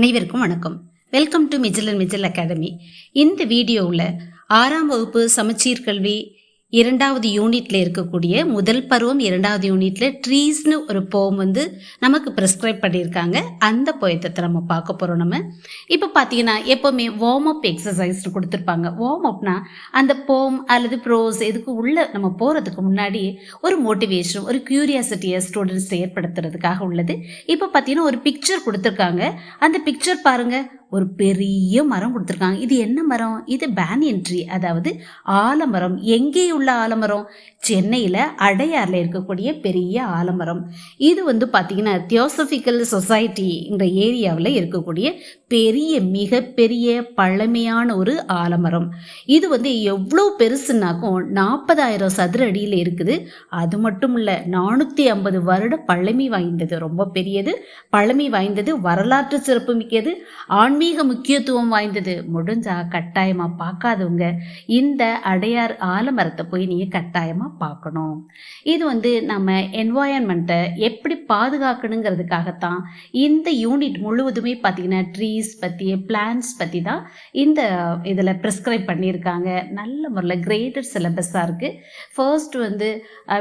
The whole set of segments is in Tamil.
அனைவருக்கும் வணக்கம். Welcome to Mijil and Mijil academy இந்த வீடியோவில் ஆறாம் வகுப்பு சமச்சீர் கல்வி இரண்டாவது யூனிட்ல இருக்கக்கூடிய முதல் பருவம் இரண்டாவது யூனிட்ல ட்ரீஸ்னு ஒரு போம் வந்து நமக்கு ப்ரிஸ்கிரைப் பண்ணியிருக்காங்க. அந்த போயத்தை நம்ம பார்க்க போகிறோம் நம்ம. இப்போ பார்த்தீங்கன்னா எப்போவுமே வார்ம் அப் எக்ஸசைஸ்னு கொடுத்துருப்பாங்க. வார்ம் அப்னா அந்த போம் அல்லது ப்ரோஸ் இதுக்கு உள்ள நம்ம போகிறதுக்கு முன்னாடி ஒரு மோட்டிவேஷன் ஒரு கியூரியாசிட்டியை ஸ்டூடெண்ட்ஸ் ஏற்படுத்துறதுக்காக உள்ளது. இப்போ பார்த்தீங்கன்னா ஒரு பிக்சர் கொடுத்துருக்காங்க. அந்த பிக்சர் பாருங்க. ஒரு பெரிய மரம் கொடுத்துருக்காங்க. இது என்ன மரம்? இது பேனியன் ட்ரீ அதாவது ஆலமரம். எங்கே உள்ள ஆலமரம்? சென்னையில் அடையாறில் இருக்கக்கூடிய பெரிய ஆலமரம். இது வந்து பார்த்திங்கன்னா தியோசபிக்கல் சொசைட்டிங்கிற ஏரியாவில் இருக்கக்கூடிய பெரிய மிகப்பெரிய பழமையான ஒரு ஆலமரம். இது வந்து எவ்வளோ பெருசுனாக்கும் நாற்பதாயிரம் சதுர அடியில் இருக்குது. அது மட்டும் இல்லை நானூற்றி ஐம்பது வருட பழமை வாய்ந்தது. ரொம்ப பெரியது. பழமை வாய்ந்தது. வரலாற்று சிறப்பு மிக்கது. ஆன்மீக முக்கியத்துவம் வாய்ந்தது. முடிஞ்சா கட்டாயமாக பார்க்காதவங்க இந்த அடையார் ஆலமரத்தை போய் நீங்கள் கட்டாயமாக பார்க்கணும். இது வந்து நம்ம என்வாயன்மெண்ட்டை எப்படி பாதுகாக்கணுங்கிறதுக்காகத்தான் இந்த யூனிட் முழுவதுமே பார்த்தீங்கன்னா ட்ரீஸ் பற்றி பிளான்ஸ் பற்றி தான் இந்த இதில் ப்ரிஸ்கிரைப் பண்ணியிருக்காங்க. நல்ல முறையில் கிரேட்டர் சிலபஸாக இருக்குது ஃபர்ஸ்ட் வந்து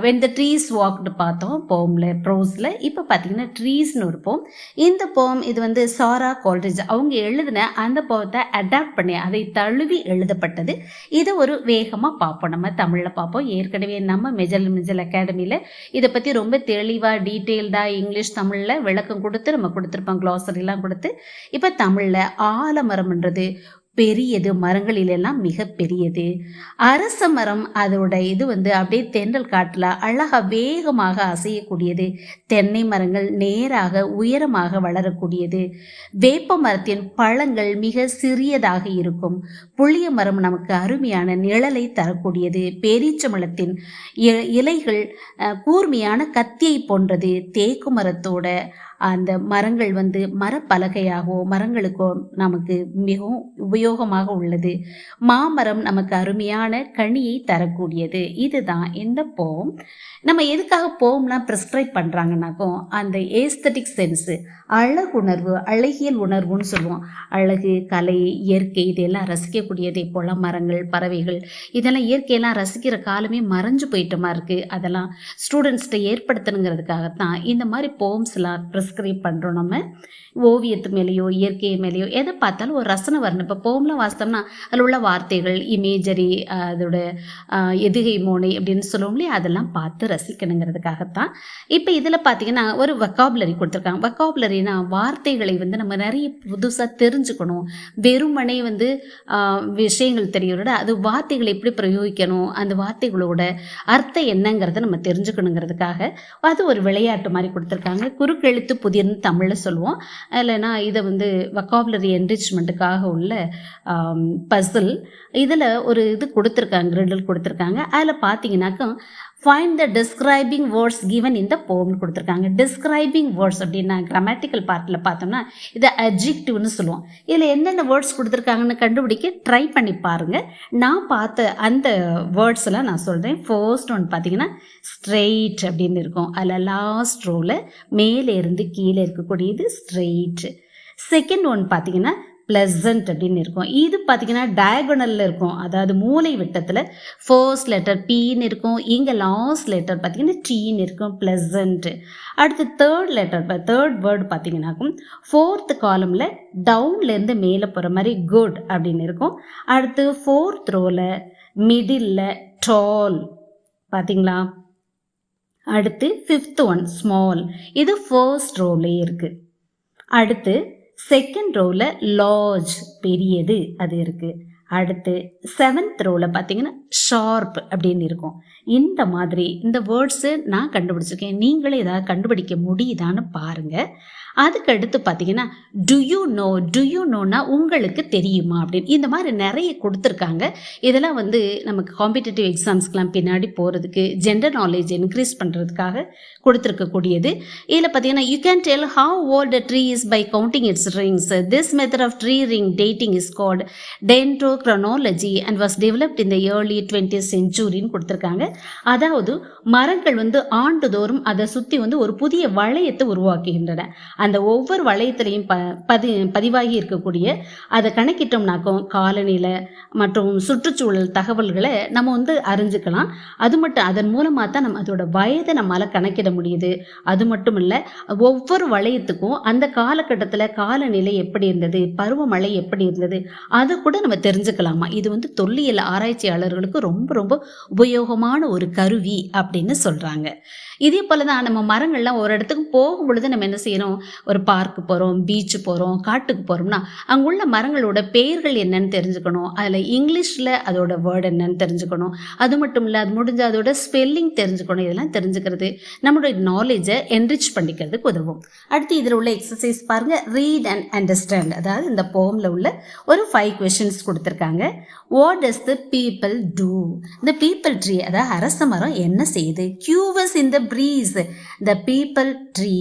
வென் த ட்ரீஸ் வாக்டு பார்த்தோம் போமில் ப்ரோஸில் இப்போ பார்த்தீங்கன்னா ட்ரீஸ்னு ஒரு போம் இந்த போம் இது வந்து சாரா கால்ரேஜ் அவங்க எழுதின அந்த போகத்தை அடாப்ட் பண்ணி அதை தழுவி எழுதப்பட்டது. இதை ஒரு வேகமாக பார்ப்போம். நம்ம தமிழில் பார்ப்போம். ஏற்கனவே நம்ம மெஜல் மிஜல் அகாடமியில் இதை பற்றி ரொம்ப தெளிவாக டீட்டெயில்டாக இங்கிலீஷ் தமிழில் விளக்கம் கொடுத்து நம்ம கொடுத்துருப்போம். க்ளாசரிலாம் கொடுத்து. இப்போ தமிழில் ஆலமரம்ன்றது பெரியது மரங்களிலெல்லாம் மிக பெரியது. அரச மரம் அதோட இது வந்து அப்படியே தென்றல் காட்டில் அழகாக வேகமாக அசையக்கூடியது. தென்னை மரங்கள் நேராக உயரமாக வளரக்கூடியது. வேப்ப மரத்தின் பழங்கள் மிக சிறியதாக இருக்கும். புளிய மரம் நமக்கு அருமையான நிழலை தரக்கூடியது. பேரீச்சமலத்தின் இலைகள் கூர்மையான கத்தியை போன்றது. தேக்கு மரத்தோட அந்த மரங்கள் வந்து மரப்பலகையாகவோ மரங்களுக்கோ நமக்கு மிகவும் உபயோகமாக உள்ளது. மாமரம் நமக்கு அருமையான கனியை தரக்கூடியது. இதுதான் இந்த போம். நம்ம எதுக்காக போம்லாம் ப்ரிஸ்கிரைப் பண்ணுறாங்கனாக்கும் அந்த ஏஸ்தட்டிக் சென்ஸு அழகுணர்வு அழகியல் உணர்வுன்னு சொல்லுவோம். அழகு கலை இயற்கை இதெல்லாம் ரசிக்கக்கூடியது போல் மரங்கள் பறவைகள் இதெல்லாம் இயற்கையெல்லாம் ரசிக்கிற காலமே மறைஞ்சு போயிட்டமா இருக்குது அதெல்லாம் ஸ்டூடெண்ட்ஸ்கிட்ட ஏற்படுத்தணுங்கிறதுக்காகத்தான் இந்த மாதிரி போம்ஸ்லாம் டிஸ்கிரைப் பண்ணுறோம் நம்ம. ஓவியத்து மேலேயோ இயற்கை மேலேயோ எதை பார்த்தாலும் ஒரு ரசனை வரணும். இப்போ போம்லாம் வாசித்தோம்னா அதில் உள்ள வார்த்தைகள் இமேஜரி அதோட எதுகை மோனை அப்படின்னு சொல்லுவோம் இல்லையா? அதெல்லாம் பார்த்து ரசிக்கணுங்கிறதுக்காகத்தான். இப்போ இதில் பார்த்தீங்கன்னா ஒரு வக்காபுலரி கொடுத்துருக்காங்க. வக்காபுலரினா வார்த்தைகளை வந்து நம்ம நிறைய புதுசாக தெரிஞ்சுக்கணும். வெறுமனே வந்து விஷயங்கள் தெரியறோட அது வார்த்தைகளை எப்படி பிரயோகிக்கணும் அந்த வார்த்தைகளோட அர்த்தம் என்னங்கிறத நம்ம தெரிஞ்சுக்கணுங்கிறதுக்காக அது ஒரு விளையாட்டு மாதிரி கொடுத்துருக்காங்க. குறுக்கெழுத்து புதிர்னு தமிழில் சொல்லுவோம். இல்லைனா இதை வந்து வக்காபுலரி என்ரிச்மெண்ட்டுக்காக உள்ள பசில் இதில் ஒரு இது கொடுத்துருக்காங்க கிரிடல் கொடுத்துருக்காங்க. அதில் பார்த்தீங்கன்னாக்கா find the describing words given இந்த போம்னு கொடுத்துருக்காங்க. டிஸ்கிரைபிங் வேர்ட்ஸ் அப்படின்னா கிராமட்டிக்கல் பார்ட்டில் பார்த்தோம்னா இதை அஜிக்டிவ்னு சொல்லுவோம். இதில் என்னென்ன வேர்ட்ஸ் கொடுத்துருக்காங்கன்னு கண்டுபிடிக்க ட்ரை பண்ணி பாருங்கள் நான் பார்த்த அந்த வேர்ட்ஸ்லாம் நான் சொல்கிறேன் ஃபர்ஸ்ட் ஒன் பார்த்தீங்கன்னா ஸ்ட்ரெயிட் அப்படின்னு இருக்கும். அதில் லாஸ்ட் ரோவில் மேலே இருந்து கீழே இருக்கக்கூடியது ஸ்ட்ரெயிட் செகண்ட் ஒன் பார்த்தீங்கன்னா ப்ளசண்ட் அப்படின்னு இருக்கும். இது பார்த்தீங்கன்னா டயகனலில் இருக்கும். அதாவது மூளை விட்டத்தில் ஃபர்ஸ்ட் லெட்டர் பீன்னு இருக்கும். இங்கே லாஸ்ட் லெட்டர் பார்த்தீங்கன்னா டீன்னு இருக்கும். ப்ளசன்ட்டு அடுத்து தேர்ட் லெட்டர் தேர்ட் வேர்டு பார்த்தீங்கன்னாக்கும் ஃபோர்த் காலமில் டவுன்லேருந்து மேலே போகிற மாதிரி குட் அப்படின்னு இருக்கும். அடுத்து ஃபோர்த் ரோவில் மிடில் டால் பார்த்தீங்களா அடுத்து ஃபிஃப்த் ஒன் ஸ்மால் இது ஃபர்ஸ்ட் ரோலே இருக்குது அடுத்து செகண்ட் ரோவில் லார்ஜ் பெரியது அது இருக்குது அடுத்து செவன்த் ரோவில் பார்த்தீங்கன்னா ஷார்ப் அப்படின்னு இருக்கும். இந்த மாதிரி இந்த வேர்ட்ஸு நான் கண்டுபிடிச்சிருக்கேன். நீங்களே ஏதாவது கண்டுபிடிக்க முடியுதான்னு பாருங்கள் அதுக்கு அடுத்து பார்த்தீங்கன்னா do you know do you நோனா உங்களுக்கு தெரியுமா? அப்படின்னு. இந்த மாதிரி நிறைய கொடுத்துருக்காங்க. இதெல்லாம் வந்து நமக்கு காம்படிட்டிவ் எக்ஸாம்ஸ்க்கெலாம் பின்னாடி போகிறதுக்கு ஜென்ரல் நாலேஜ் இன்க்ரீஸ் பண்ணுறதுக்காக கொடுத்துருக்கக்கூடியது. இதில் பார்த்தீங்கன்னா you can tell how old a tree is by counting its rings this method of tree ring dating is called dendrochronology and was developed in the early twenty செஞ்சுரின்னு கொடுத்துருக்காங்க. அதாவது மரங்கள் வந்து ஆண்டுதோறும் அதை சுற்றி வந்து ஒரு புதிய வளையத்தை உருவாக்குகின்றன. அந்த ஒவ்வொரு வளையத்திலையும் ப பதி பதிவாகி இருக்கக்கூடிய அதை கணக்கிட்டோம்னாக்கும் காலநிலை மற்றும் சுற்றுச்சூழல் தகவல்களை நம்ம வந்து அறிஞ்சுக்கலாம். அது மட்டும் அதன் மூலமாக தான் நம்ம அதோட வயதை நம்மளால் கணக்கிட முடியுது. அது மட்டும் இல்லை ஒவ்வொரு வளையத்துக்கும் அந்த காலகட்டத்தில் காலநிலை எப்படி இருந்தது பருவமழை எப்படி இருந்தது அதை கூட நம்ம தெரிஞ்சுக்கலாமா? இது வந்து தொல்லியல் ஆராய்ச்சியாளர்களுக்கு ரொம்ப ரொம்ப உபயோகமான ஒரு கருவி அப்படின்னு சொல்கிறாங்க இதே போல தான் நம்ம மரங்கள்லாம் ஒரு இடத்துக்கு போகும் பொழுது நம்ம என்ன செய்யணும்? ஒரு பார்க்கு போகிறோம் பீச்சு போகிறோம் காட்டுக்கு போகிறோம்னா அங்கே உள்ள மரங்களோட பெயர்கள் என்னன்னு தெரிஞ்சுக்கணும். அதில் இங்கிலீஷில் அதோட வேர்டு என்னன்னு தெரிஞ்சுக்கணும். அது மட்டும் இல்லை அது முடிஞ்ச அதோட ஸ்பெல்லிங் தெரிஞ்சுக்கணும். இதெல்லாம் தெரிஞ்சுக்கிறது நம்மளுடைய நாலேஜை என்ரிச் பண்ணிக்கிறதுக்கு உதவும். அடுத்து இதில் உள்ள எக்ஸசைஸ் பாருங்கள் ரீட் அண்ட் அண்டர்ஸ்டாண்ட் அதாவது இந்த போமில் உள்ள ஒரு ஃபைவ் கொஷின்ஸ் கொடுத்துருக்காங்க. What does the peepal do இந்த பீப்பிள் ட்ரீ அதாவது அரச மரம் என்ன செய்யுது? Quivers in the breeze the peepal tree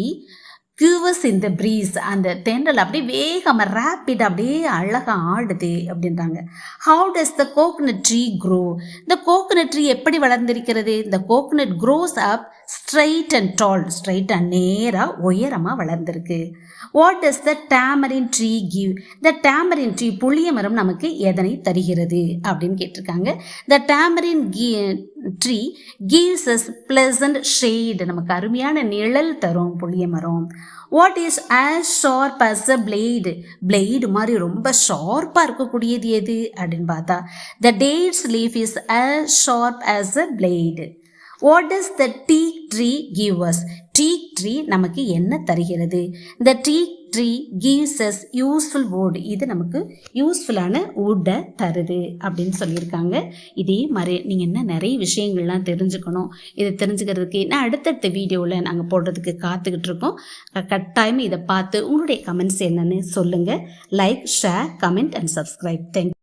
quivers in the breeze அந்த தென்றல் அப்படியே வேகமாக ரேப்பிட் அப்படியே அழகாக ஆடுது அப்படின்றாங்க. How does the coconut tree grow இந்த கோகனட் ட்ரீ எப்படி வளர்ந்திருக்கிறது? இந்த coconut grows up straight and tall straight and நேராக உயரமாக வளர்ந்துருக்கு. What is the tamarind tree give the tamarind tree புளிய மரம் நமக்கு எதனை தருகிறது? அப்படின்னு கேட்டிருக்காங்க. The tamarind Ki tree gives us pleasant shade நமக்கு அருமையான நிழல் தரும் புளிய மரம். What is as sharp as a blade blade மாதிரி ரொம்ப ஷார்ப்பாக இருக்கக்கூடியது எது? அப்படின்னு பார்த்தா the dates leaf is as sharp as a blade what is the tea tree gives tea teak tree நமக்கு என்ன தருகிறது? இந்த teak tree gives us useful wood இது நமக்கு யூஸ்ஃபுல்லான வுட்டை தருது அப்படின்னு சொல்லியிருக்காங்க. இதே மாதிரி நீங்கள் என்ன நிறைய விஷயங்கள்லாம் தெரிஞ்சுக்கணும். இதை தெரிஞ்சுக்கிறதுக்கு நான் அடுத்தடுத்த வீடியோவில் நாங்கள் போடுறதுக்கு காத்துக்கிட்டு இருக்கோம். கட்டாயம் இதை பார்த்து உங்களுடைய கமெண்ட்ஸ் என்னன்னு சொல்லுங்கள் like share comment and subscribe thank